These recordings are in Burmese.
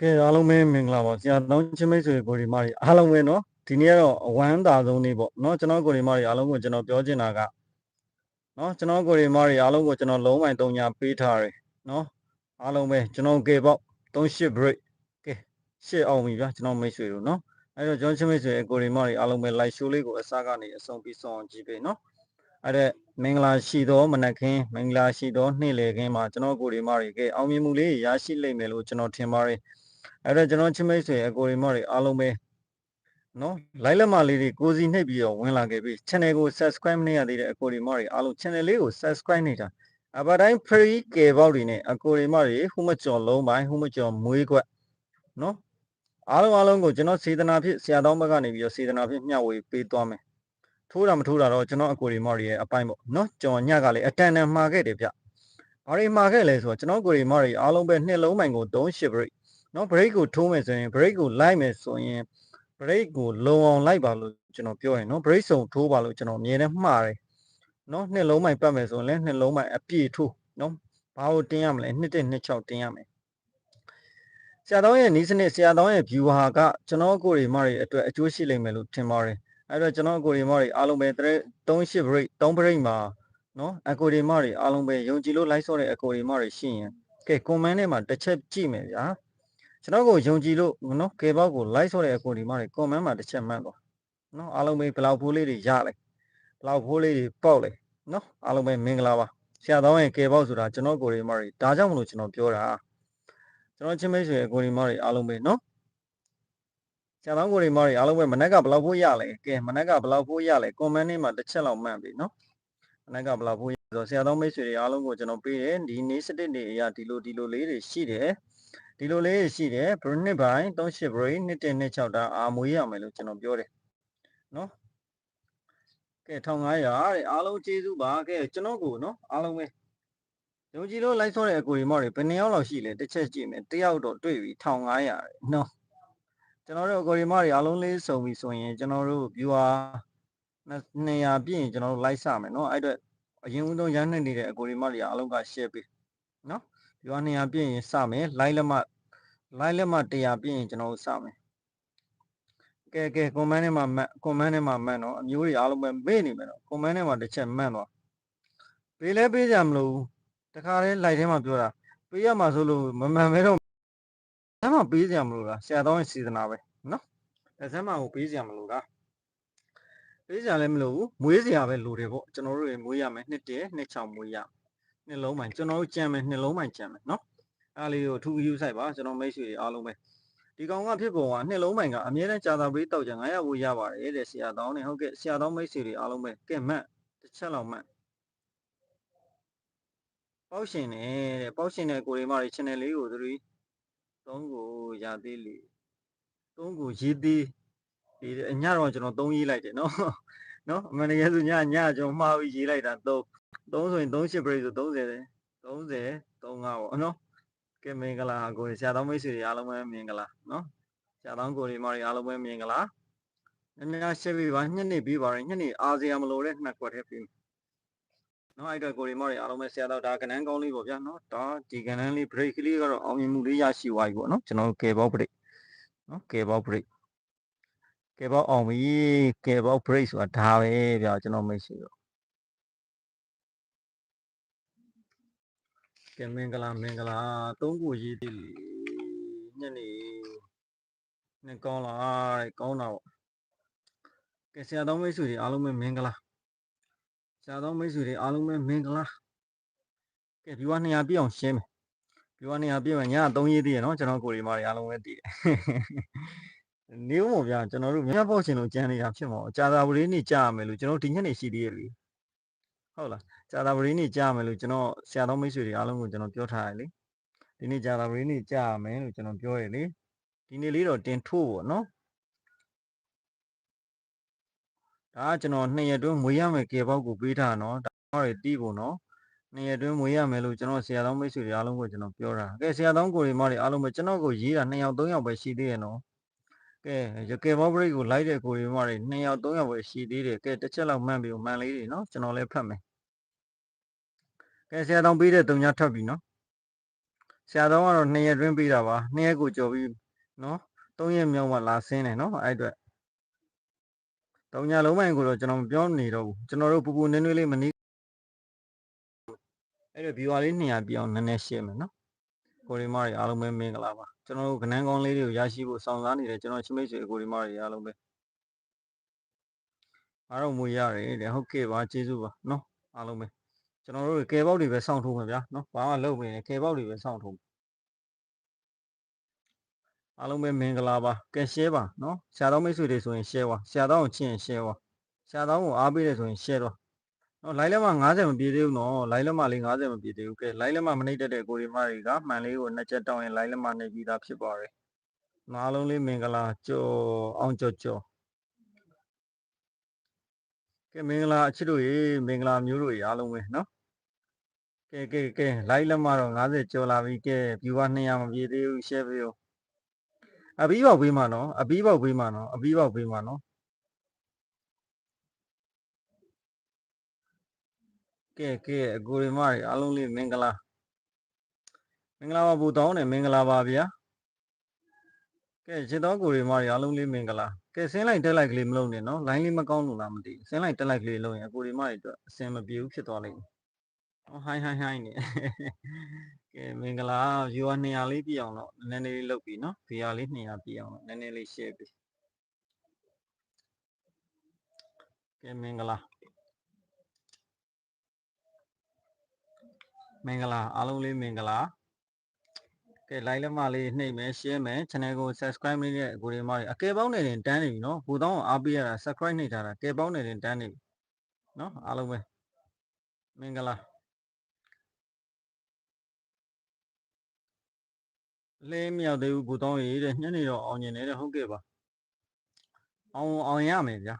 ကဲအားလုံးပဲမင်္ဂလာပါဆရာတောင်းချင်းမိတ်ဆွေကိုဒီမတွေအားလုံးပဲเนาะဒီနေ့ကတော့အဝမ်းသာဆုံးနေ့ပေါ့เนาะကျွန်တော်ကိုဒီမတွေအားလုံးကိုကျွန်တော်ပြောချင်တာကเนาะကျွန်တော်ကိုဒီမတွေအားလုံးကိုကျွန်တော်လုံးဝတုံညာပေးထားတယ်เนาะအားလုံးပဲကျွန်တော်ကေပေါ့38 break ကဲရှစ်အောင်ပြီဗျာကျွန်တော်မိတ်ဆွေတို့เนาะအဲ့တော့ကျွန်တော်ချင်းမိတ်ဆွေကိုဒီမတွေအားလုံးပဲ live show လေးကိုအစားကနေအဆုံးပြီးဆုံးအောင်ကြည့်ပေးเนาะအဲ့ဒါမင်္ဂလာရှိသောမနက်ခင်းမင်္ဂလာရှိသောနေ့လည်ခင်းမှာကျွန်တော်ကိုဒီမတွေကဲအောင်မြင်မှုလေးရရှိလိမ့်မယ်လို့ကျွန်တော်ထင်ပါတယ် အဲ့တော့ကျွန်တော်ချင်းမိတ်ဆွေအကိုရီမော်တွေအားလုံးပဲနော် like လက်မလေးတွေကိုစီနှိပ်ပြီးတော့ဝင်လာခဲ့ပြီ channel ကို subscribe မနေရသေးတဲ့အကိုရီမော်တွေအားလုံး channel လေးကို subscribe နေတာအပါတိုင်း free ကေပေါက်တွေနဲ့အကိုရီမော်တွေဟိုမကျော်လုံးပိုင်းဟိုမကျော်မွေးခွက်နော်အားလုံးအားလုံးကိုကျွန်တော်စေတနာဖြစ်ဆရာတော်ဘက်ကနေပြီးတော့စေတနာဖြစ်မျှဝေပေးသွားမယ်ထိုးတာမထိုးတာတော့ကျွန်တော်အကိုရီမော်တွေရဲ့အပိုင်းပေါ့နော်ကျွန်တော်ညကလည်းအတန်တန်မှာခဲ့တယ်ဗျဘာတွေမှာခဲ့လဲဆိုတော့ကျွန်တော်ကိုရီမော်တွေအားလုံးပဲနှစ်လုံးပိုင်းကို3 ship break နော် break ကိုထိုးမယ်ဆိုရင် break ကိုလိုက်မယ်ဆိုရင် break ကိုလုံအောင်လိုက်ပါလို့ကျွန်တော်ပြောရင်နော် break စုံထိုးပါလို့ကျွန်တော်အမြဲတမ်းမှားတယ်နော်နှစ်လုံးမိုင်ပတ်မယ်ဆိုရင်လည်းနှစ်လုံးမိုင်အပြည့်ထိုးနော်ဘာလို့တင်းရမလဲနှစ်တက်နှစ်ချောက်တင်းရမယ်ဆရာတော်ရဲ့နီးစနစ်ဆရာတော်ရဲ့ viewer ကကျွန်တော်ကိုရီမတွေအတွက်အကျိုးရှိလိမ့်မယ်လို့ထင်ပါတယ်အဲ့တော့ကျွန်တော်ကိုရီမတွေအားလုံးပဲ38 break 3 break မှာနော်အကိုရီမတွေအားလုံးပဲယုံကြည်လို့ live ဆော့တဲ့အကိုရီမတွေရှိရင်ကဲ comment ထဲမှာတစ်ချက်ကြည့်မယ်ဗျာ ကျွန်တော်ကိုယုံကြည်လို့နော်ကေဘောက်ကို like ဆိုတဲ့အကိုဒီမှာတွေ comment မှာတစ်ချက်မှတ်သွားနော်အားလုံးပဲဘလောက်ဖိုးလေးတွေရလိုက်ဘလောက်ဖိုးလေးတွေပေါက်လိုက်နော်အားလုံးပဲမင်္ဂလာပါဆရာတော်ရဲ့ကေဘောက်ဆိုတာကျွန်တော်ကိုဒီမှာတွေဒါကြောင့်မလို့ကျွန်တော်ပြောတာကျွန်တော်ချင်းမိတ်ဆွေကိုဒီမှာတွေအားလုံးပဲနော်ဆရာတော်ကိုဒီမှာတွေအားလုံးပဲမနက်ကဘလောက်ဖိုးရလဲကဲမနက်ကဘလောက်ဖိုးရလဲ comment ထဲမှာတစ်ချက်လောက်မှတ်ပြီနော်မနက်ကဘလောက်ဖိုးရဆိုဆရာတော်မိတ်ဆွေတွေအားလုံးကိုကျွန်တော်ပေးတယ်ဒီနေ့စတစ်နေအရာဒီလိုဒီလိုလေးတွေရှိတယ် ဒီလိုလေးရှိတယ်ဘရနစ်ပိုင်း38 brain 1.26တာအာမွေးရမယ်လို့ကျွန်တော်ပြောတယ်နော်ကဲ1500တဲ့အားလုံးကျေးဇူးပါကဲကျွန်တော်ကိုနော်အားလုံးပဲယုံကြည်လို့လိုက်ဆော့တဲ့အကိုရီမော်တွေဘယ်နှစ်ယောက်လောက်ရှိလဲတစ်ချက်ကြည့်မယ်တယောက်တော့တွေ့ပြီ1500တဲ့နော်ကျွန်တော်တို့အကိုရီမော်တွေအားလုံးလေးစုံပြီဆိုရင်ကျွန်တော်တို့ viewer 200ပြည့်ရင်ကျွန်တော်တို့ like စမယ်နော်အဲ့အတွက်အရင်ဦးဆုံးရမ်းနေနေတဲ့အကိုရီမော်တွေအားလုံးက share ပေးနော် viewer 200ပြည့်ရင်စမယ် like လက်မှ like လက်မှ100ပြည့်ရင်ကျွန်တော်တို့စမယ်ကဲကဲ comment ထဲမှာမှတ် comment ထဲမှာမှတ်တော့အမျိုးတွေအားလုံးပဲမေ့နေမယ်တော့ comment ထဲမှာတစ်ချက်မှတ်သွားပေးလဲပေးကြမလို့တခါတည်း like ထဲမှာပြောတာပေးရမှာဆိုလို့မမှန်မဲတော့ဆမ်းမပေးကြမလို့လားဆရာတော်ရဲ့စေတနာပဲနော်အဲဆမ်းမကိုပေးကြမလို့လားပေးကြလည်းမလို့ဘူးမွေးစရာပဲလိုတယ်ပေါ့ကျွန်တော်တို့တွေမွေးရမယ်နှစ်တည်းနှစ်ချောင်းမွေးရ နှစ်လုံးပိုင်းကျွန်တော်တို့ကြံမယ်နှစ်လုံးပိုင်းကြံမယ်နော်အားလေးကိုထူယူဆိုင်ပါကျွန်တော်မိတ်ဆွေတွေအားလုံးပဲဒီကောင်ကဖြစ်ပုံကနှစ်လုံးပိုင်းကအမြဲတမ်းကြာတာပေးတောက်ကြ900ဝေးရပါတယ်တဲ့ဆရာတောင်းနေဟုတ်ကဲ့ဆရာတောင်းမိတ်ဆွေတွေအားလုံးပဲကဲမှတ်တစ်ချက်လောက်မှတ်ပေါက်ရှင်နေတဲ့ပေါက်ရှင်တဲ့ကိုရီမတွေ channel လေးကိုသူတို့သုံးကိုရသေးလေသုံးကိုရေးသေးဒီအညတော့ကျွန်တော်သုံးရေးလိုက်တယ်နော်နော်အမှန်တကယ်ဆိုညညကျွန်တော်မှားပြီးရေးလိုက်တာသုံး သုံးဆိုရင်38 break ဆို30တယ်30 35ပေါ့နော်ကဲမင်္ဂလာကိုဆရာတော်မိတ်ဆွေတွေအားလုံးပဲမင်္ဂလာနော်ဆရာတော်ကိုရီမတွေအားလုံးပဲမင်္ဂလာနည်းနည်းရှင်းပြပါညနေပြီးပါရင်ညနေအားစရာမလိုတဲ့နှစ်ခွက်ထဲပြီးနော်အဲ့တော့ကိုရီမတွေအားလုံးပဲဆရာတော်ဒါကနန်းကောင်းလေးပေါ့ဗျာနော်ဒါဒီကနန်းလေး break လေးကတော့အောင်မြင်မှုလေးရရှိသွားပြီပေါ့နော်ကျွန်တော်တို့ကေဘော break နော်ကေဘော break ကေဘောအောင်ပြီကေဘော break ဆိုတာဒါပဲဗျာကျွန်တော်မိတ်ဆွေတို့ ကဲမင်္ဂလာမင်္ဂလာသုံးခုရေးသေးလေညနေနဲ့ကောင်းလားကောင်းတာပေါ့ကဲဆရာတော်မိတ်ဆွေတွေအားလုံးပဲမင်္ဂလာဆရာတော်မိတ်ဆွေတွေအားလုံးပဲမင်္ဂလာကဲဒီဝ200ပြည့်အောင်ရှင်းမယ်ဒီဝ200ပြည့်မယ်ည3ရေးသေးရနော်ကျွန်တော်ကိုရီမာတွေအားလုံးပဲတည်တယ်နေဦးမို့ဗျာကျွန်တော်တို့မြတ်ပေါ့ရှင်လို့ကြံနေတာဖြစ်မှာကြာသာဝလေးနေကြာရမယ်လို့ကျွန်တော်ဒီညနေရှိသေးရဲ့လေ ဟုတ်လားကြာသာဝလေးနေကြာရမယ်လို့ကျွန်တော်ဆရာတော်မိတ်ဆွေတွေအားလုံးကိုကျွန်တော်ပြောထားတယ်လေဒီနေ့ကြာသာဝလေးနေကြာရမယ်လို့ကျွန်တော်ပြောရလေဒီနေ့လေးတော့တင်ထို့ပေါ့နော်ဒါကကျွန်တော်နှစ်ရက်တွင်းမွေးရမယ်ကေပေါက်ကိုပေးထားနော်ဒါမှတွေတီးဖို့နော်နှစ်ရက်တွင်းမွေးရမယ်လို့ကျွန်တော်ဆရာတော်မိတ်ဆွေတွေအားလုံးကိုကျွန်တော်ပြောတာကဲဆရာတော်ကိုရီမတွေအားလုံးပဲကျွန်တော်ကိုရေးတာ2ယောက်3ယောက်ပဲရှိသေးရဲ့နော် ကဲရကေဘောဘရိတ်ကိုလိုက်တဲ့ကိုရီမတွေ2ယောက်3ယောက်ပဲရှိသေးတယ်ကဲတစ်ချက်လောက်မှန်ပြီးမှန်လေးတွေနော်ကျွန်တော်လည်းဖတ်မယ်ကဲဆရာတော်ပေးတဲ့3ညထပ်ပြီနော်ဆဆရာတော်ကတော့2ရက်တွင်းပြီးတာပါ2ရက်ကိုကြော်ပြီးနော်3ရက်မြောက်မှလာဆင်းတယ်နော်အဲ့အတွက်တုံညာလုံးမိုင်ကိုတော့ကျွန်တော်မပြောနေတော့ဘူးကျွန်တော်တို့ပူပူနွေးနွေးလေးမနီးအဲ့တော့ viewer လေး200ပြအောင်နည်းနည်းရှင်းမယ်နော် ကိုရီမားတွေအားလုံးပဲမင်္ဂလာပါကျွန်တော်တို့ကနန်းကောင်းလေးတွေကိုရရှိဖို့စောင့်စားနေတယ်ကျွန်တော်ချင်းမိတ်ဆွေကိုရီမားတွေအားလုံးပဲအားလုံးမွေရတယ်တဲ့ဟုတ်ကဲ့ပါကျေးဇူးပါနော်အားလုံးပဲကျွန်တော်တို့ကယ်ပေါက်တွေပဲစောင့်ထိုးမှာဗျာနော်ဘာမှလုပ်မနေနဲ့ကယ်ပေါက်တွေပဲစောင့်ထိုးအားလုံးပဲမင်္ဂလာပါကဲ share ပါနော်ဆရာတော်မိတ်ဆွေတွေဆိုရင် share ပါဆရာတော်ကိုချစ်ရင် share ပါဆရာတော်ကိုအားပေးတယ်ဆိုရင် share တော့ နော် live လက်မ90မပြည့်သေးဘူးနော် live လက်မလေး90မပြည့်သေးဘူးကဲ live လက်မမနှိမ့်တတ်တဲ့ကိုရီမတွေကမှန်လေးကိုနှစ်ချက်တောင်းရင် live လက်မနှိပ်ပြီးသားဖြစ်ပါတယ်အားလုံးလေးမင်္ဂလာကြော်အောင်ကြော်ကြော်ကဲမင်္ဂလာအချစ်တို့ရေမင်္ဂလာမျိုးတို့ရေအားလုံးပဲနော်ကဲကဲကဲ live လက်မတော့90ကျော်လာပြီကဲ viewer 200မပြည့်သေးဘူး share ပေးဦးအပြီးပေါက်ပေးမှာနော်အပြီးပေါက်ပေးမှာနော်အပြီးပေါက်ပေးမှာနော် ကဲကဲအကိုရီမတွေအားလုံးလေးမင်္ဂလာမင်္ဂလာပါဘူတောင်းတယ်မင်္ဂလာပါဗျာကဲချစ်တော်ကိုရီမတွေအားလုံးလေးမင်္ဂလာကဲဆင်းလိုက်တက်လိုက်ကလေးမလုပ်နဲ့နော် line လေးမကောင်းလို့လားမသိဘူးဆင်းလိုက်တက်လိုက်ကလေးလုပ်ရင်အကိုရီမတွေအတွက်အဆင်မပြေဘူးဖြစ်သွားလိမ့်မယ်ဟောဟိုင်းဟိုင်းဟိုင်းနေကဲမင်္ဂလာ viewer 200လေးပြည့်အောင်တော့နည်းနည်းလေးလုပ်ပြီနော် viewer လေး200ပြည့်အောင်တော့နည်းနည်းလေး share ပြီကဲမင်္ဂလာ မင်္ဂလာအားလုံးလေးမင်္ဂလာကဲ like လက်မလေးနှိပ်မယ် share မယ် channel ကို subscribe လုပ်တဲ့ကိုရီမတွေအကဲပေါင်းနေရင်တန်းနေပြီနော်ဘူတောင်းကိုအားပေးရတာ subscribe နှိပ်ထားတာကဲပေါင်းနေရင်တန်းနေပြီနော်အားလုံးပဲမင်္ဂလာလဲမရောက်သေးဘူးဘူတောင်းရေးတဲ့ညနေတော့အောင်မြင်နေတဲ့ဟုတ်ကဲ့ပါအောင်အောင်ရမယ်ဗျာ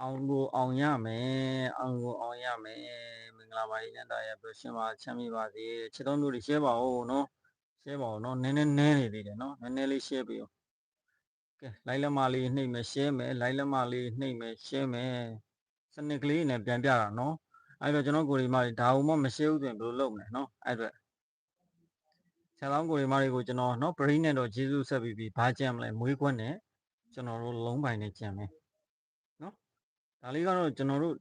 အောင်ကိုအောင်ရမယ်အောင်ကိုအောင်ရမယ်မင်္ဂလာပါရေးညတာရပြရှင်ပါချမ်းမြေပါစေချစ်တော်မျိုးတွေ share ပါဦးနော် share ပါဦးနော်နည်းနည်းနည်းနေသေးတယ်နော်နည်းနည်းလေး share ပေးဦးကဲ like လက်မလေးနှိပ်မယ် share မယ် like လက်မလေးနှိပ်မယ် share မယ်စနစ်ကလေးနဲ့ပြန်ပြတာနော်အဲ့တော့ကျွန်တော်ကိုရီမတွေဒါမှမ share ဘူးဆိုရင်ဘယ်လိုလုပ်မလဲနော်အဲ့အတွက်ဆရာတော်ကိုရီမတွေကိုကျွန်တော်နော် brain နဲ့တော့ဂျေစုဆက်ပြီးပြီးဘာကြံမလဲမွေးခွက်နဲ့ကျွန်တော်တို့လုံးပိုင်နဲ့ကြံမယ်နော် ဒါလေးကတော့ကျွန်တော်တို့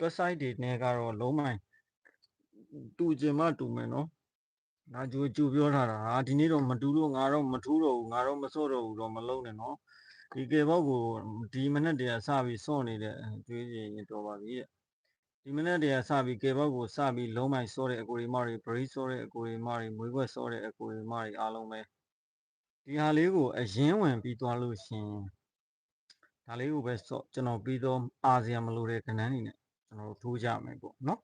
website တွေနဲ့ကတော့လုံးပိုင်တူကျင်မှတူမယ်နော်ဒါကြိုကြိုပြောထားတာဟာဒီနေ့တော့မတူလို့ငါတော့မထူးတော့ဘူးငါတော့မစော့တော့ဘူးတော့မလုံးနဲ့နော်ဒီကေဘောက်ကိုဒီမနေ့တည်းကစပြီးစော့နေတဲ့ကျွေးရင်တော်ပါပြီတဲ့ဒီမနေ့တည်းကစပြီးကေဘောက်ကိုစပြီးလုံးမိုင်စော့တဲ့အကိုရီမတွေဘရိစော့တဲ့အကိုရီမတွေမွေးခွက်စော့တဲ့အကိုရီမတွေအားလုံးပဲဒီဟာလေးကိုအရင်ဝင်ပြီးသွားလို့ရှင် ဒါလေးကိုပဲစော့ကျွန်တော်ပြီးတော့အာဆီယံမလို့တဲ့ကဏ္ဍနေနဲ့ကျွန်တော်တို့ထိုးကြမယ်ပေါ့နော်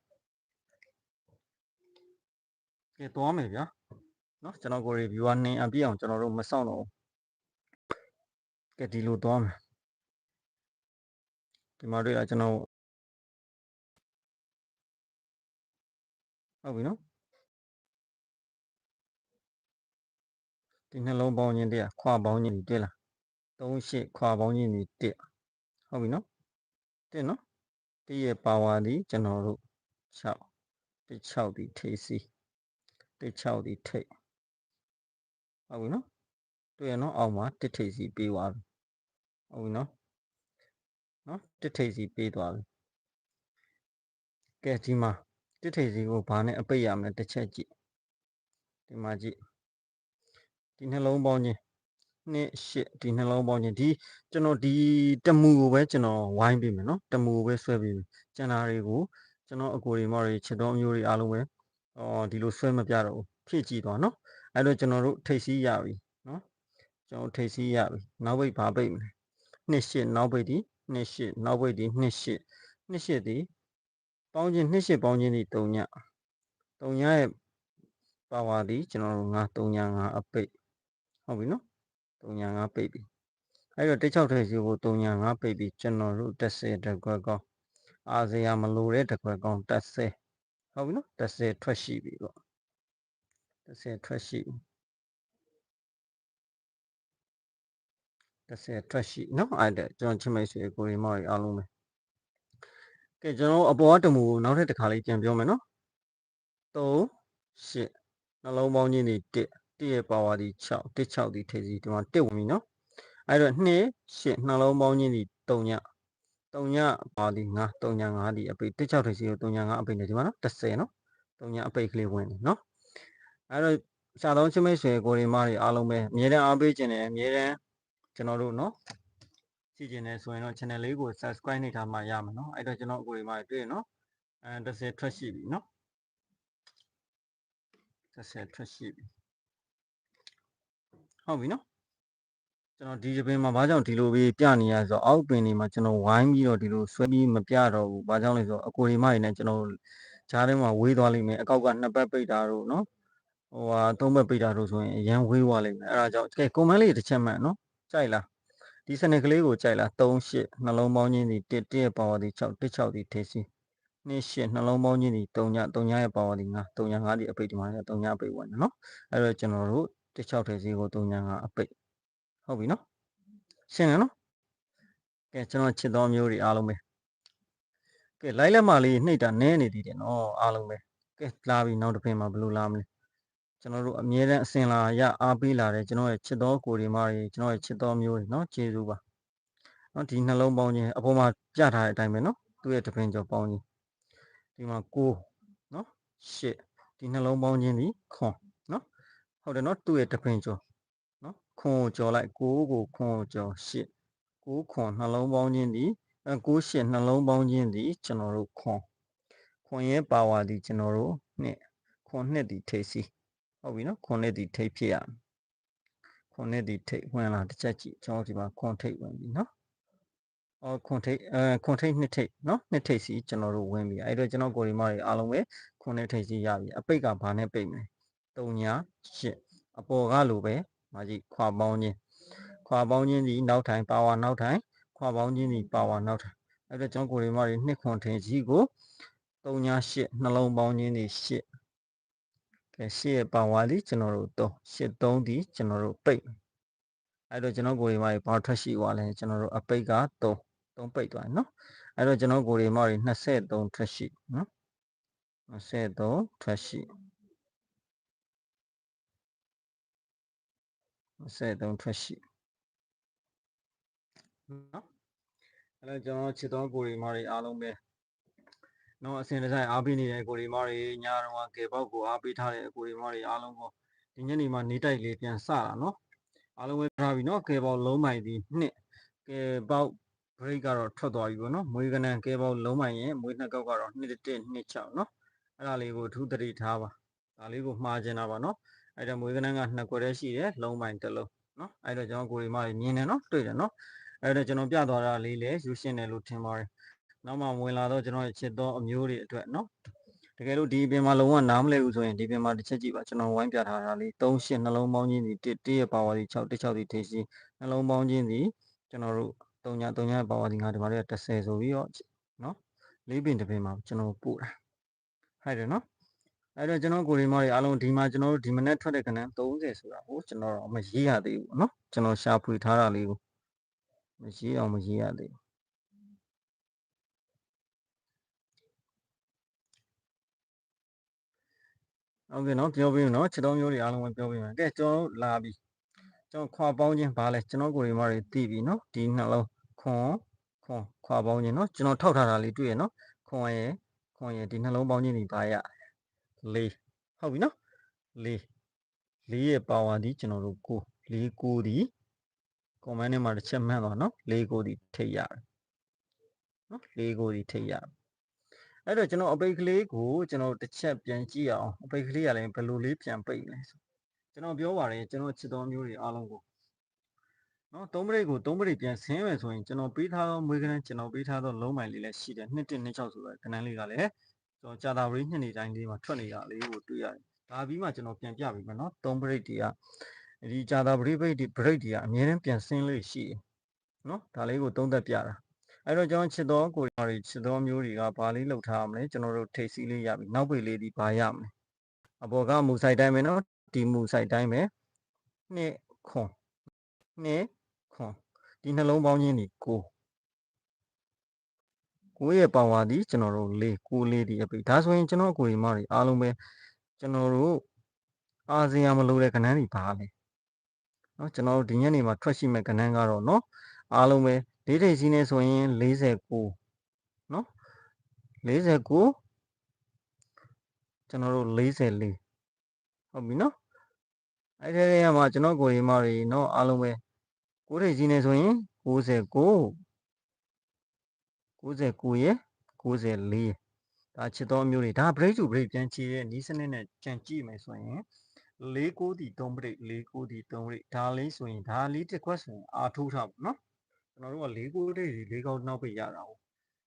ကဲသွားမယ်ဗျာနော်ကျွန်တော်ကို reviewer နှင်းအပြည့်အောင်ကျွန်တော်တို့မစောင့်တော့ဘူးကဲဒီလိုသွားမယ်ဒီမှာတွေ့တာကျွန်တော်ဟုတ်ပြီနော်ဒီနှလုံးပေါင်းခြင်းတရားခွာပေါင်းခြင်းတွေ့လား 3ရှစ်ခွာပေါင်းခြင်းတက်ဟုတ်ပြီနော်တက်နော်တည့်ရဲ့ပါဝါဒီကျွန်တော်တို့6တစ်6ဒီထိစီတစ်6ဒီထိတ်ဟုတ်ပြီနော်တွေ့ရနော်အောက်မှာတစ်ထိပ်စီပေးသွားပြီဟုတ်ပြီနော်နော်တစ်ထိပ်စီပေးသွားပြီကဲဒီမှာတစ်ထိပ်စီကိုဘာနဲ့အပိတ်ရမလဲတစ်ချက်ကြည့်ဒီမှာကြည့်ဒီနှလုံးပေါင်းခြင်း နှစ်ရှစ်ဒီနှလုံးပေါင်းခြင်းဒီကျွန်တော်ဒီတမူကိုပဲကျွန်တော်ဝိုင်းပေးမယ်နော်တမူကိုပဲဆွဲပေးမယ်ကျန်တာတွေကိုကျွန်တော်အကိုတွေမော်တွေချစ်တော်မျိုးတွေအားလုံးပဲအော်ဒီလိုဆွဲမပြတော့ဘူးဖြည့်ကြည့်သွားနော်အဲ့တော့ကျွန်တော်တို့ထိပ်စီးရပြီနော်ကျွန်တော်ထိပ်စီးရပြီနောက်ဘိတ်ဘာဘိတ်မလဲနှစ်ရှစ်နောက်ဘိတ်ဒီနှစ်ရှစ်နောက်ဘိတ်ဒီနှစ်ရှစ်နှစ်ရှစ်ဒီပေါင်းခြင်းနှစ်ရှစ်ပေါင်းခြင်းဒီ3ည3ညရဲ့ပါဝါဒီကျွန်တော်တို့9 3ည9အပိတ်ဟုတ်ပြီနော် 3ည9ပိတ်ပြီအဲ့တော့16ထိပ်စီကို3ည9ပိတ်ပြီကျွန်တော်တို့30တကွက်ကောင်းအာဇယာမလိုတဲ့တကွက်ကောင်း30ဟုတ်ပြီနော်30ထွက်ရှိပြီပေါ့30ထွက်ရှိပြီ30ထွက်ရှိเนาะအဲ့ဒါကျွန်တော်ချင်းမိတ်ဆွေကိုရီမော်ရီအားလုံးပဲကဲကျွန်တော်အပေါ်ကတမူကိုနောက်ထပ်တစ်ခါလေးပြန်ပြောမယ်เนาะ3 ရှစ်နှလုံးပေါင်းခြင်းဒီ1 1ရဲ့ပါဝါဒီ6 1 6ဒီထိပ်စီဒီမှာ1ဝင်ပြီနော်အဲ့တော့2 8နှလုံးပေါင်းခြင်းဒီ3ည3ညပါဒီ9 3ည9ဒီအပိတ်1 6ထိပ်စီကို3ည9အပိတ်နေဒီမှာနော်30နော်3ညအပိတ်ကလေးဝင်နေနော်အဲ့တော့ရှားသုံးချင်းမိတ်ဆွေကိုရီမားတွေအားလုံးပဲအမြဲတမ်းအားပေးခြင်းနဲ့အမြဲတမ်းကျွန်တော်တို့နော်ကြည့်ခြင်းနဲ့ဆိုရင်တော့ channel လေးကို subscribe နှိပ်ထားမှရမှာနော်အဲ့တော့ကျွန်တော်ကိုရီမားတွေတွေ့ရနော်အဲ30ထွက်ရှိပြီနော်30ထွက်ရှိပြီ ဟုတ်ပြီနော်ကျွန်တော်ဒီပင်မှာဘာကြောင့်ဒီလိုပဲပြနေရဆိုတော့အောက်ပင်တွေမှာကျွန်တော်ဝိုင်းပြီးတော့ဒီလိုဆွဲပြီးမပြတော့ဘူးဘာကြောင့်လဲဆိုတော့အကိုရီမတွေနဲ့ကျွန်တော်ဂျားထဲမှာဝေးသွားလိမ့်မယ်အကောက်ကနှစ်ပတ်ပိတ်တာတို့နော်ဟိုဟာသုံးပတ်ပိတ်တာတို့ဆိုရင်အရန်ဝေးသွားလိမ့်မယ်အဲဒါကြောင့်ကဲကွန်မန့်လေးတစ်ချက်မှတ်နော်ကြိုက်လားဒီစနစ်ကလေးကိုကြိုက်လား3 8နှလုံးပေါင်းချင်းစီ1 1ရဲ့ပါဝါဒီ6 1 6ဒီထေစီ2 8နှလုံးပေါင်းချင်းစီ3ည3ညရဲ့ပါဝါဒီ9 3ည9ဒီအပိတ်ဒီမှာ3ညအပိတ်ဝင်နော်အဲ့တော့ကျွန်တော်တို့ 1 6ထေစီကို3ည9အပိတ်ဟုတ်ပြီနော်ရှင်းတယ်နော်ကဲကျွန်တော်ချစ်တော်မျိုးတွေအားလုံးပဲကဲလိုက်လက်မလေးနှိပ်တာနဲနေသေးတယ်နော်အားလုံးပဲကဲလာပြီနောက်တစ်ဖက်မှာဘယ်လိုလာမလဲကျွန်တော်တို့အမြဲတမ်းအစင်လာရအားပေးလာတယ်ကျွန်တော်ရဲ့ချစ်တော်ကိုတွေမတွေကျွန်တော်ရဲ့ချစ်တော်မျိုးတွေနော်ကျေးဇူးပါနော်ဒီနှလုံးပေါင်းခြင်းအပေါ်မှာပြထားတဲ့အတိုင်းပဲနော်သူ့ရဲ့တပင်ကျော်ပေါင်းခြင်းဒီမှာ9နော်10ဒီနှလုံးပေါင်းခြင်းဒီခွန်နော် ဟုတ်တယ်နော်သူ့ရဲ့တပင်ကျော်နော်ခွန်ကိုကျော်လိုက်9ကိုခွန်ကိုကျော်10 9ခွန်နှလုံးပေါင်းခြင်းဒီအဲ9ရှစ်နှလုံးပေါင်းခြင်းဒီကျွန်တော်တို့ခွန်ခွန်ရဲ့ပါဝါဒီကျွန်တော်တို့နှစ်ခွန်နှစ်ဒီထိပ်စီဟုတ်ပြီနော်ခွန်နှစ်ဒီထိပ်ဖြစ်ရမယ်ခွန်နှစ်ဒီထိပ်ဝင်လာတစ်ချက်ကြည့်ကျွန်တော်ဒီမှာခွန်ထိပ်ဝင်ပြီနော်အော်ခွန်ထိပ်အဲခွန်ထိပ်နှစ်ထိပ်နော်နှစ်ထိပ်စီကျွန်တော်တို့ဝင်ပြီအဲ့တော့ကျွန်တော်ကိုရီမာတွေအားလုံးပဲခွန်နှစ်ထိပ်စီရပြီအပိတ်ကဘာနဲ့ပိတ်မလဲ 3ညာ8အပေါ်ကလိုပဲမာကြီးခွာပေါင်းခြင်းခွာပေါင်းခြင်းဒီနောက်ထိုင်ပါဝါနောက်ထိုင်ခွာပေါင်းခြင်းဒီပါဝါနောက်ထိုင်အဲ့တော့ကျွန်တော်ကိုရီမာတွေနှစ်ခွန်ထိပ်စီကို3ညာ8နှလုံးပေါင်းခြင်းဒီ8ကဲ8ရဲ့ပါဝါဒီကျွန်တော်တို့3 8 3ဒီကျွန်တော်တို့ပိတ်အဲ့တော့ကျွန်တော်ကိုရီမာတွေဘာထွက်ရှိသွားလဲကျွန်တော်တို့အပိတ်က3 3ပိတ်သွားနော်အဲ့တော့ကျွန်တော်ကိုရီမာတွေ23ထွက်ရှိနော်23ထွက်ရှိ 23ထွက်ရှိနော်အဲ့တော့ကျွန်တော်ချစ်တော်ကိုရီမာတွေအားလုံးပဲနော်အစင်တဆိုင်အားပေးနေတဲ့ကိုရီမာတွေညတော့ကေပေါက်ကိုအားပေးထားတဲ့ကိုရီမာတွေအားလုံးကိုဒီညနေမှာနေတိုက်လေးပြန်စတာနော်အားလုံးပဲထားပြီနော်ကေပေါက်လုံးမိုင်ဒီနှစ်ကေပေါက် break ကတော့ထွက်သွားပြီပေါ့နော်မွေးကနန်ကဲပေါက်လုံးမိုင်ရင်မွေးနှစ်ကောက်ကတော့2 1 2 6နော်အဲ့ဒါလေးကိုထူးတတိထားပါဒါလေးကိုမှားကျင်တာပါနော် အဲ့တော့မွေးကနန်ကနှစ်ကွက်တည်းရှိတယ်လုံးမိုင်တစ်လုံးနော်အဲ့တော့ကျွန်တော်ကိုရီမကြီးမြင်တယ်နော်တွေ့တယ်နော်အဲ့တော့ကျွန်တော်ပြသွားတာလေးလေယူရှင်းတယ်လို့ထင်ပါတယ်နောက်မှဝင်လာတော့ကျွန်တော်ရဲ့ချစ်သောအမျိုးတွေအတွက်နော်တကယ်လို့ဒီပင်မှာလုံးဝနားမလဲဘူးဆိုရင်ဒီပင်မှာတစ်ချက်ကြည့်ပါကျွန်တော်ဝိုင်းပြထားတာလေး3 8နှလုံးပေါင်းခြင်းဒီ1 1ရဲ့ပါဝါဒီ6 1 6ဒီထေးစီနှလုံးပေါင်းခြင်းဒီကျွန်တော်တို့3ည3ညပါဝါဒီငါဒီမှာလေး30ဆိုပြီးတော့နော်လေးပင်တစ်ပင်မှာကျွန်တော်ပို့တာဟဲ့တယ်နော် အဲ့တော့ကျွန်တော်ကိုရီမောတွေအားလုံးဒီမှာကျွန်တော်တို့ဒီမနေ့ထွက်တဲ့ကဏ္ဍ30ဆိုတာဟိုကျွန်တော်တော့မရေးရသေးဘူးเนาะကျွန်တော်ရှာဖွေထားတာလေးကိုမရေးအောင်မရေးရသေးဘူးဟုတ်ကဲ့နော်ပြောပြမယ်နော်ခြေတော်မျိုးတွေအားလုံးပဲပြောပြမယ်ကဲကျွန်တော်လာပြီကျွန်တော်ခွာပေါင်းခြင်းပါလဲကျွန်တော်ကိုရီမောတွေသိပြီနော်ဒီနှလုံးခွန်ခွန်ခွာပေါင်းခြင်းနော်ကျွန်တော်ထောက်ထားတာလေးတွေ့ရနော်ခွန်ရဲ့ခွန်ရဲ့ဒီနှလုံးပေါင်းခြင်းဒီပါရ လေးဟုတ်ပြီနော်လေးလေးရဲ့ပါဝါဒီကျွန်တော်တို့ကိုလေးကိုဒီ comment ထဲမှာတစ်ချက်မှတ်သွားနော်လေးကိုဒီထိတ်ရတယ်နော်လေးကိုဒီထိတ်ရတယ်အဲ့တော့ကျွန်တော်အပိတ်ကလေးကိုကျွန်တော်တစ်ချက်ပြန်ကြည့်အောင်အပိတ်ကလေးကလည်းဘယ်လိုလေးပြန်ပိတ်လဲဆိုကျွန်တော်ပြောပါတယ်ကျွန်တော်ချစ်တော်မျိုးတွေအားလုံးကိုနော်သုံးပရိတ်ကိုသုံးပရိတ်ပြန်ဆင်းမယ်ဆိုရင်ကျွန်တော်ပေးထားသောမွေးကနန်းကျွန်တော်ပေးထားသောလုံးမိုင်လေးလည်းရှိတယ်နှစ်တစ်နှစ်6ဆိုတော့ကနန်းလေးကလည်း ကျွန်တော်ကြာတာပရိတ်နှစ်နေတိုင်းလေးမှာထွက်နေတာလေးကိုတွေ့ရတယ်ဒါပြီးမှကျွန်တော်ပြန်ပြပေးမယ်နော်သုံးပရိတ်တွေကဒီကြာတာပရိတ်ပရိတ်တွေပရိတ်တွေကအများနဲ့ပြန်ဆင်းလို့ရှိတယ်နော်ဒါလေးကိုသုံးသက်ပြတာအဲ့တော့ကျွန်တော်ချစ်တော်ကိုရီချစ်တော်မျိုးတွေကဘာလေးလှုပ်ထားရမလဲကျွန်တော်တို့ထိတ်စီးလေးရပြီနောက်ပိတ်လေးဒီဘာရမလဲအပေါ်ကမူဆိုင်တိုင်းပဲနော်ဒီမူဆိုင်တိုင်းပဲနှစ်ခွန်နှစ်ခွန်ဒီနှလုံးပေါင်းချင်းဒီကို ကိုရဲ့ပါဝါဒီကျွန်တော်တို့လေးကိုလေးဒီအပိဒါဆိုရင်ကျွန်တော်အကိုရီမတွေအားလုံးပဲကျ ကျွန်တော်တို့အာဆီယံမလို့တဲ့ကဏ္ဍတွေပါလဲเนาะကျွန်တော်တို့ဒီညနေမှာထွက်ရှိမဲ့ကဏ္ဍကတော့เนาะအားလုံးပဲလေးထိပ်စီးနေဆိုရင်49เนาะ49ကျွန်တော်တို့44ဟုတ်ပြီเนาะအဲ့ဒီထဲမှာကျွန်တော်ကိုရီမာတွေเนาะအားလုံးပဲကိုထိပ်စီးနေဆိုရင်69 69ရယ်94ရယ်ဒါချစ်တော်မျိုးတွေဒါ break to break ပြန်ချီရဲ့နီးစနစ်နဲ့ကြံကြည့်မယ်ဆိုရင်၄ကိုဒီ3 break ၄ကိုဒီ3 break ဒါလေးဆိုရင်ဒါလေးတစ်ခွက်ဆိုရင်အာထိုးထားပါနော်ကျွန်တော်တို့က၄ကိုတွေ၄ကောက်နောက်ပိတ်ရတာဟုတ်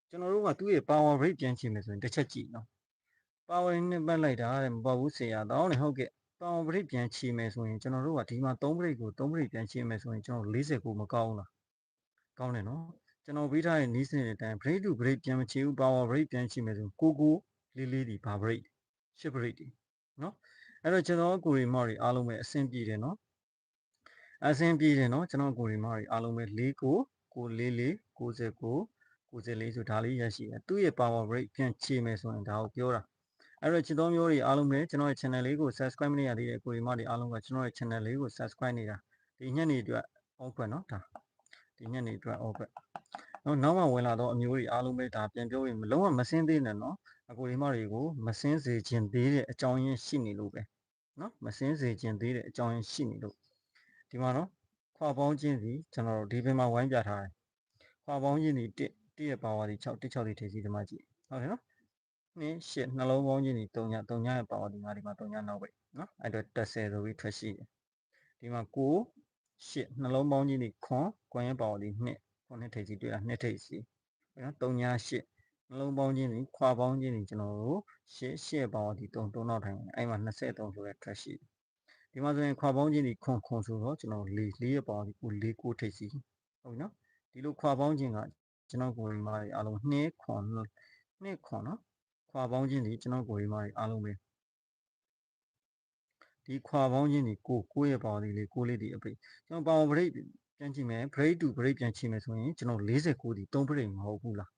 ကျွန်တော်တို့ကသူ့ရဲ့ power break ပြန်ချီမယ်ဆိုရင်တစ်ချက်ကြည့်နော် power နဲ့ပတ်လိုက်တာတဲ့မပေါ့ဘူးဆရာတောင်းနေဟုတ်ကဲ့ power break ပြန်ချီမယ်ဆိုရင်ကျွန်တော်တို့ကဒီမှာ3 break ကို3 break ပြန်ချီမယ်ဆိုရင်ကျွန်တော်49မကောင်းလားကောင်းတယ်နော် ကျွန်တော်ပေးထားတဲ့နီးစနစ်အတိုင်း break to break ပြန်မချေဘူး power break ပြန်ချေမယ်ဆိုကိုကိုလေးလေးဒီဘာ break ship break ဒီနော်အဲ့တော့ကျွန်တော်ကိုရီမော်တွေအားလုံးပဲအဆင်ပြေတယ်နော်အဆင်ပြေတယ်နော်ကျွန်တော်ကိုရီမော်တွေအားလုံးပဲ၄ကိုကိုလေးလေး69 94ဆိုဒါလေးရရှိတယ်သူ့ရဲ့ power break ပြန်ချေမယ်ဆိုရင်ဒါကိုပြောတာအဲ့တော့ချစ်တော်မျိုးတွေအားလုံးပဲကျွန်တော်ရဲ့ channel လေးကို subscribe မနေရသေးတဲ့ကိုရီမော်တွေအားလုံးကကျွန်တော်ရဲ့ channel လေးကို subscribe နေတာဒီညနေအတွက် open နော်ဒါဒီညနေအတွက် open နော်နောက်မှဝင်လာတော့အမျိုးတွေအားလုံးပဲဒါပြန်ပြောရင်လုံးဝမစင်းသေးနဲ့နော်အကိုဒီမတွေကိုမစင်းစေခြင်းသေးတဲ့အကြောင်းရင်းရှိနေလို့ပဲနော်မစင်းစေခြင်းသေးတဲ့အကြောင်းရင်းရှိနေလို့ဒီမှာနော်ခွာပေါင်းခြင်းစီကျွန်တော်တို့ဒီဘက်မှာဝိုင်းပြထားတယ်ခွာပေါင်းခြင်းစီ1 1ရဲ့ပါဝါဒီ6 1 6လေးထည့်စီဒီမှာကြည့်ဟုတ်တယ်နော်2 8နှလုံးပေါင်းခြင်းစီ3ည3ညရဲ့ပါဝါဒီမှာဒီမှာ3ညနောက်ပဲနော်အဲ့တော့10ဆိုပြီးထွက်ရှိတယ်ဒီမှာ9 8နှလုံးပေါင်းခြင်းစီခွန်ကွန်ရဲ့ပါဝါဒီ2 ခုနှစ်ထိပ်စီတွေ့တာနှစ်ထိပ်စီနော်3ညာ8နှလုံးပေါင်းခြင်းတွေခွာပေါင်းခြင်းတွေကျွန်တော်တို့ရှစ်ရှစ်ပေါင်းဒီ3 3နောက်ထိုင်အဲ့မှာ23ဆိုတဲ့ track ရှိတယ်ဒီမှာဆိုရင်ခွာပေါင်းခြင်းတွေခွန်ခွန်ဆိုတော့ကျွန်တော်၄၄ရပေါင်းဒီကို၄ကိုထိပ်စီဟုတ်ပြီနော်ဒီလိုခွာပေါင်းခြင်းကကျွန်တော်ကိုယ်မာတွေအားလုံး2ခွန်2ခွန်နော်ခွာပေါင်းခြင်းတွေကျွန်တော်ကိုယ်မာတွေအားလုံးပဲဒီခွာပေါင်းခြင်းတွေကိုကိုယ့်ရဲ့ပေါင်းဒီလေးကိုလေးဒီအပိကျွန်တော်ပေါင်းပရိတ် ပြန်ကြည့်မယ် break to break ပြန်ကြည့်မယ်ဆိုရင်ကျွန်တော်49ဒီ3 break မဟုတ်ဘူးလား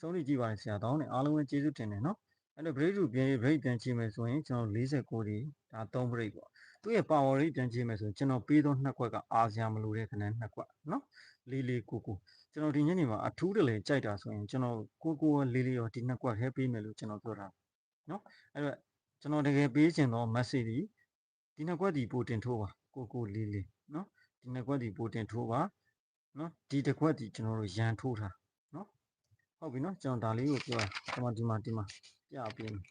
စုံးကြည့်ပါလေဆရာတောင်းတယ်အားလုံးပဲကျေးဇူးတင်တယ်နော်အဲ့တော့ break to ပြန် break ပြန်ကြည့်မယ်ဆိုရင်ကျွန်တော်49ဒီဒါ3 break ပေါ့သူ့ရဲ့ power rate ပြန်ကြည့်မယ်ဆိုရင်ကျွန်တော်ပေးသောနှစ်ခွက်ကအာဆီယံမလို့တဲ့ခဏနှစ်ခွက်နော်လေးလေးကိုကိုကျွန်တော်ဒီညနေမှာအထူးတလေကြိုက်တာဆိုရင်ကျွန်တော်ကိုကိုလေးလေးရောဒီနှစ်ခွက်ဟဲပေးမယ်လို့ကျွန်တော်ပြောတာနော်အဲ့တော့ကျွန်တော်တကယ်ပေးချင်သော message ဒီဒီနှစ်ခွက်ဒီပိုတင်ထိုးပါကိုကိုလေးလေးနော် ဒီနှစ်ခွက်ဒီပိုတင်ထိုးပါနော်ဒီတစ်ခွက်ဒီကျွန်တော်တို့ရန်ထိုးထားနော်ဟုတ်ပြီနော်ကျွန်တော်ဒါလေးကိုပြောတာဒီမှာဒီမှာဒီမှာပြပြမယ်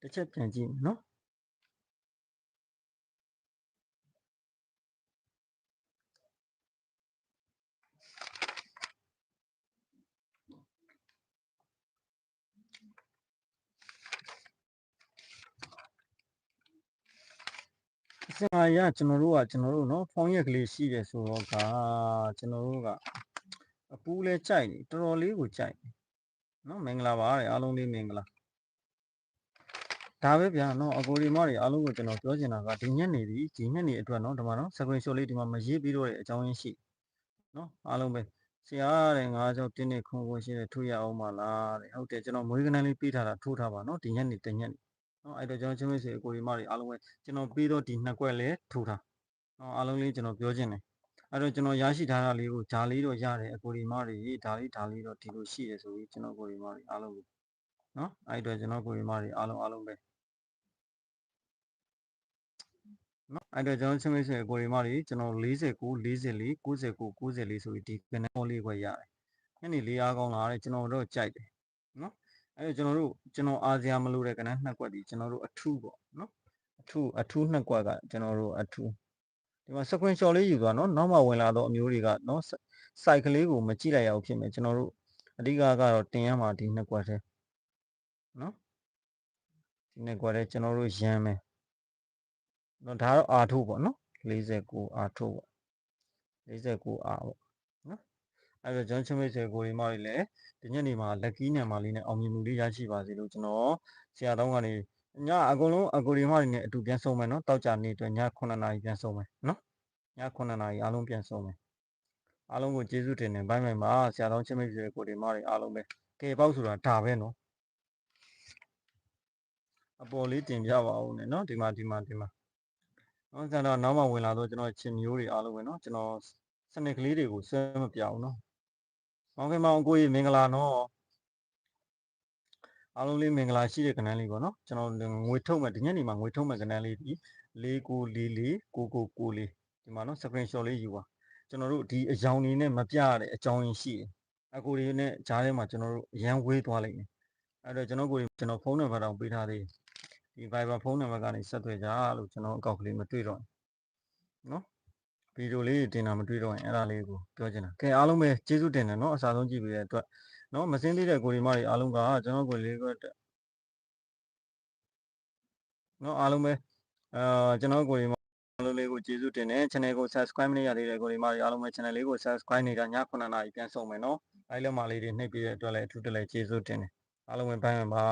တစ်ချက်ပြန်ကြည့်နော်အ စဉ်းစားရကျွန်တော်တို့ကကျွန်တော်တို့နော်ဖုန်းရက်ကလေးရှိတယ်ဆိုတော့ကကျွန်တော်တို့ကအပူလဲကြိုက်နေတော်တော်လေးကိုကြိုက်နေနော်မင်္ဂလာပါတဲ့အားလုံးလေးမင်္ဂလာဒါပဲဗျာနော်အကိုဒီမတွေအားလုံးကိုကျွန်တော်ပြောချင်တာကဒီညနေဒီဒီညနေအတွက်နော်ဒီမှာနော် screen shot လေးဒီမှာမရေးပြီးတော့တဲ့အကြောင်းရင်းရှိနော်အားလုံးပဲဆရာတဲ့ငါးကျောင်းတင်းနေခုံခုံရှိတယ်ထိုးရအောင်ပါလားတဲ့ဟုတ်တယ်ကျွန်တော်မွေးကနန်းလေးပေးထားတာထိုးထားပါနော်ဒီညနေတညနေ နော်အဲ့တော့ကျွန်တော်ချင်းမစေအကိုဒီမတွေအားလုံးပဲကျွန်တော်ပြီးတော့ဒီနှစ်ကွက်လဲထိုးထားနော်အားလုံးလေးကျွန်တော်ပြောချင်တယ်အဲ့တော့ကျွန်တော်ရရှိထားတာလေးကိုဂျာလေးတော့ရတယ်အကိုဒီမတွေဒါလေးဒါလေးတော့ဒီလိုရှိတယ်ဆိုပြီးကျွန်တော်ကိုဒီမတွေအားလုံးကိုနော်အဲ့တော့ကျွန်တော်ကိုဒီမတွေအားလုံးအားလုံးပဲနော်အဲ့တော့ကျွန်တော်ချင်းမစေအကိုဒီမတွေကျွန်တော်49 44 99 94ဆိုပြီးဒီကနန်းလေးခွက်ရတယ်ညနေလေးအားကောင်းလာတယ်ကျွန်တော်တို့ကြိုက်တယ်နော် အဲ့တော့ကျွန်တော်တို့ကျွန်တော်အာဆီယံမလို့တဲ့ကဏ္ဍနှစ်ကွက်ဒီကျွန်တော်တို့အထူးပေါ့နော်အထူးအထူးနှစ်ကွက်ကကျွန်တော်တို့အထူးဒီမှာ screenshot လေးယူသွားနော်နောက်မှဝင်လာတော့အမျိုးတွေကနော် site ကလေးကိုမကြည့်လိုက်ရအောင်ဖြစ်မယ်ကျွန်တော်တို့အဓိကကတော့တင်ရမှာဒီနှစ်ကွက်ထဲနော်ဒီနှစ်ကွက်ထဲကျွန်တော်တို့ရမ်းမယ်နော်ဒါတော့အာထိုးပေါ့နော်49အာထိုးပေါ့49အာပေါ့ အဲ့တော့ John Smith ရဲ့ကိုရီမောက်ကြီးလည်းဒီညနေမှာ lucky ညံမလေးနဲ့အောင်မြင်မှုလေးရရှိပါစေလို့ကျွန်တော်ဆရာတော်ကနေညအကုန်လုံးအကိုရီမောက်ကြီးနဲ့အတူပြန်ဆုံမယ်နော်တောက်ကြနေအတွက်ည9နာရီပြန်ဆုံမယ်နော်ည9နာရီအားလုံးပြန်ဆုံမယ်အားလုံးကိုကျေးဇူးတင်တယ်ဘိုင်းဘိုင်းပါဆရာတော်ချင်းမိတ်ဆွေကိုရီမောက်ကြီးအားလုံးပဲကဲပေါက်ဆိုတာဒါပဲနော်အပေါ်လေးတင်ပြပါဦးနဲ့နော်ဒီမှာဒီမှာဒီမှာနော်ဆရာတော်နောက်မှဝင်လာတော့ကျွန်တော်ချင်းမျိုးတွေအားလုံးပဲနော်ကျွန်တော်စနစ်ကလေးတွေကိုဆွဲမပြအောင်နော် ။မောင်ခင်မောင်ကိုကြီးမင်္ဂလာနော်။အားလုံးလေးမင်္ဂလာရှိတဲ့ကဏ္ဍလေးပေါ့နော်။ကျွန်တော်ငွေထုတ်မဲ့ဒီညနေမှာငွေထုတ်မဲ့ကဏ္ဍလေးဒီ4944 999ဒီမှာနော် screenshot လေးယူပါ။ကျွန်တော်တို့ဒီအယောင်နေနဲ့မပြရတဲ့အကြောင်းရင်းရှိတယ်။အကိုတွေနဲ့ဂျားထဲမှာကျွန်တော်တို့ရန်ဝေးသွားလိုက်တယ်။အဲ့တော့ကျွန်တော်ကိုကျွန်တော်ဖုန်းနံပါတ်တောင်ပေးထားသေးတယ်။ဒီ Viber ဖုန်းနံပါတ်ကနေဆက်သွယ်ကြလို့ကျွန်တော်အကောက်ကလေးမတွေ့တော့နော် ဗီဒီယိုလေးတင်တာမတွေ့တော့ရင်အဲ့ဒါလေးကိုပြောချင်တာကဲအားလုံးပဲကျေးဇူးတင်တယ်เนาะအစားဆုံးကြည့်ပေးတဲ့အတွက်เนาะမစင်းသေးတဲ့ကိုဒီမတွေအားလုံးကကျွန်တော်ကိုလေးကတက်เนาะအားလုံးပဲအာကျွန်တော်ကိုဒီမအားလုံးလေးကိုကျေးဇူးတင်တယ် channel ကို subscribe မလုပ်ရသေးတဲ့ကိုဒီမတွေအားလုံးပဲ channel လေးကို subscribe နေတာည9:00နာရီပြန်ဆုံးမယ်เนาะအဲ့လက်မလေးတွေနှိပ်ပေးတဲ့အတွက်လည်းအထူးတလဲကျေးဇူးတင်တယ်အားလုံးပဲဘိုင်းပါ